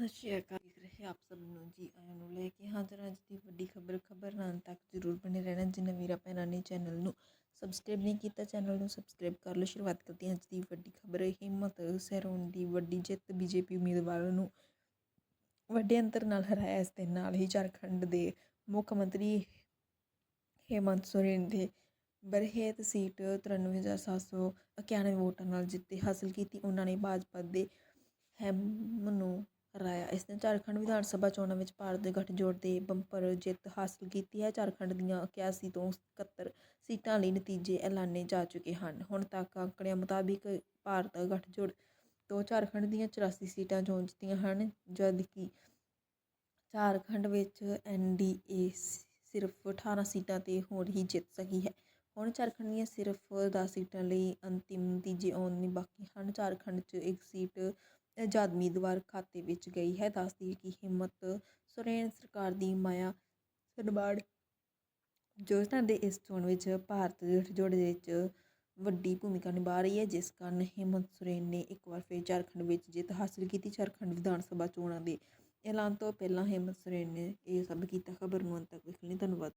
ਸਤਿ ਸ਼੍ਰੀ ਅਕਾਲ ਦੇਖ ਰਹੇ ਆਪ ਸਭ ਨੂੰ ਜੀ, ਆਇਆਂ ਨੂੰ ਲੈ ਕੇ ਹਾਜ਼ਰ ਅੱਜ ਦੀ ਵੱਡੀ ਖਬਰ ਖਬਰ ਨਾਲ ਤੱਕ ਜ਼ਰੂਰ ਬਣੇ ਰਹਿਣਾ। ਜਿਨ੍ਹਾਂ ਵੀਰਾਂ ਭੈਣਾਂ ਨੇ ਚੈਨਲ ਨੂੰ ਸਬਸਕ੍ਰਾਈਬ ਨਹੀਂ ਕੀਤਾ, ਚੈਨਲ ਨੂੰ ਸਬਸਕ੍ਰਾਈਬ ਕਰ ਲਓ। ਸ਼ੁਰੂਆਤ ਕਰਦੇ ਹਾਂ ਅੱਜ ਦੀ ਵੱਡੀ ਖਬਰ। ਹਿੰਮਤ ਸੈਰੋਨ ਦੀ ਵੱਡੀ ਜਿੱਤ ਬੀਜੇਪੀ ਉਮੀਦਵਾਰ ਨੂੰ ਵੱਡੇ ਅੰਤਰ ਨਾਲ ਹਰਾਇਆ। ਇਸ ਦੇ ਨਾਲ ਹੀ ਝਾਰਖੰਡ ਦੇ ਮੁੱਖ ਮੰਤਰੀ ਹੇਮੰਤ ਸੋਰੇਨ ਦੇ ਬਰਹੇਤ ਸੀਟ 93791 ਵੋਟਾਂ ਨਾਲ ਜਿੱਤੇ ਹਾਸਲ ਕੀਤੀ। ਉਹਨਾਂ ਨੇ ਭਾਜਪਾ ਦੇ ਹੈਮ ਨੂੰ ਹਰਾਇਆ। ਇਸ ਨੇ ਝਾਰਖੰਡ ਵਿਧਾਨ ਸਭਾ ਚੋਣਾਂ ਵਿੱਚ ਭਾਰਤ ਦੇ ਗੱਠਜੋੜ ਦੇ ਬੰਪਰ ਜਿੱਤ ਹਾਸਲ ਕੀਤੀ ਹੈ। ਝਾਰਖੰਡ ਦੀਆਂ 81 ਤੋਂ 71 ਸੀਟਾਂ ਲਈ ਨਤੀਜੇ ਐਲਾਨੇ ਜਾ ਚੁੱਕੇ ਹਨ। ਹੁਣ ਤੱਕ ਅੰਕੜਿਆਂ ਮੁਤਾਬਿਕ ਭਾਰਤ ਗੱਠਜੋੜ ਤੋਂ ਝਾਰਖੰਡ ਦੀਆਂ 84 ਸੀਟਾਂ ਚੋਣ ਜਿੱਤੀਆਂ ਹਨ ਜਦ ਕਿ ਝਾਰਖੰਡ ਵਿੱਚ ਐਨਡੀਏ ਸਿਰਫ 18 ਸੀਟਾਂ ਤੇ ਹੋਰ ਹੀ ਜਿੱਤ ਸਕੀ ਹੈ। ਹੁਣ ਝਾਰਖੰਡ ਦੀਆਂ ਸਿਰਫ 10 ਸੀਟਾਂ ਲਈ ਅੰਤਿਮ ਨਤੀਜੇ ਆਉਣ ਬਾਕੀ ਹਨ। ਝਾਰਖੰਡ 'ਚ ਇੱਕ ਸੀਟ ਆਜ਼ਾਦ ਉਮੀਦਵਾਰ ਖਾਤੇ ਵਿੱਚ ਗਈ ਹੈ। ਦੱਸਦੀ ਕਿ ਹਿੰਮਤ ਸੋਰੇਨ ਸਰਕਾਰ ਦੀ ਮਾਇਆ ਸਨਮਾਨ ਯੋਜਨਾ ਦੇ ਇਸ ਚੋਣ ਵਿੱਚ ਭਾਰਤ ਦੇ ਗੱਠਜੋੜ ਵਿੱਚ ਵੱਡੀ ਭੂਮਿਕਾ ਨਿਭਾ ਰਹੀ ਹੈ। ਜਿਸ ਕਾਰਨ ਹਿੰਮਤ ਸੋਰੇਨ ਨੇ ਇੱਕ ਵਾਰ ਫਿਰ ਝਾਰਖੰਡ ਵਿੱਚ ਜਿੱਤ ਹਾਸਲ ਕੀਤੀ। ਝਾਰਖੰਡ ਵਿਧਾਨ ਸਭਾ ਚੋਣਾਂ ਦੇ ਐਲਾਨ ਤੋਂ ਪਹਿਲਾਂ ਹਿੰਮਤ ਸੋਰੇਨ ਨੇ ਇਹ ਸਭ ਕੀਤਾ। ਖਬਰ ਨੂੰ ਅੰਤ ਤੱਕ ਵੇਖਣ ਲਈ ਧੰਨਵਾਦ।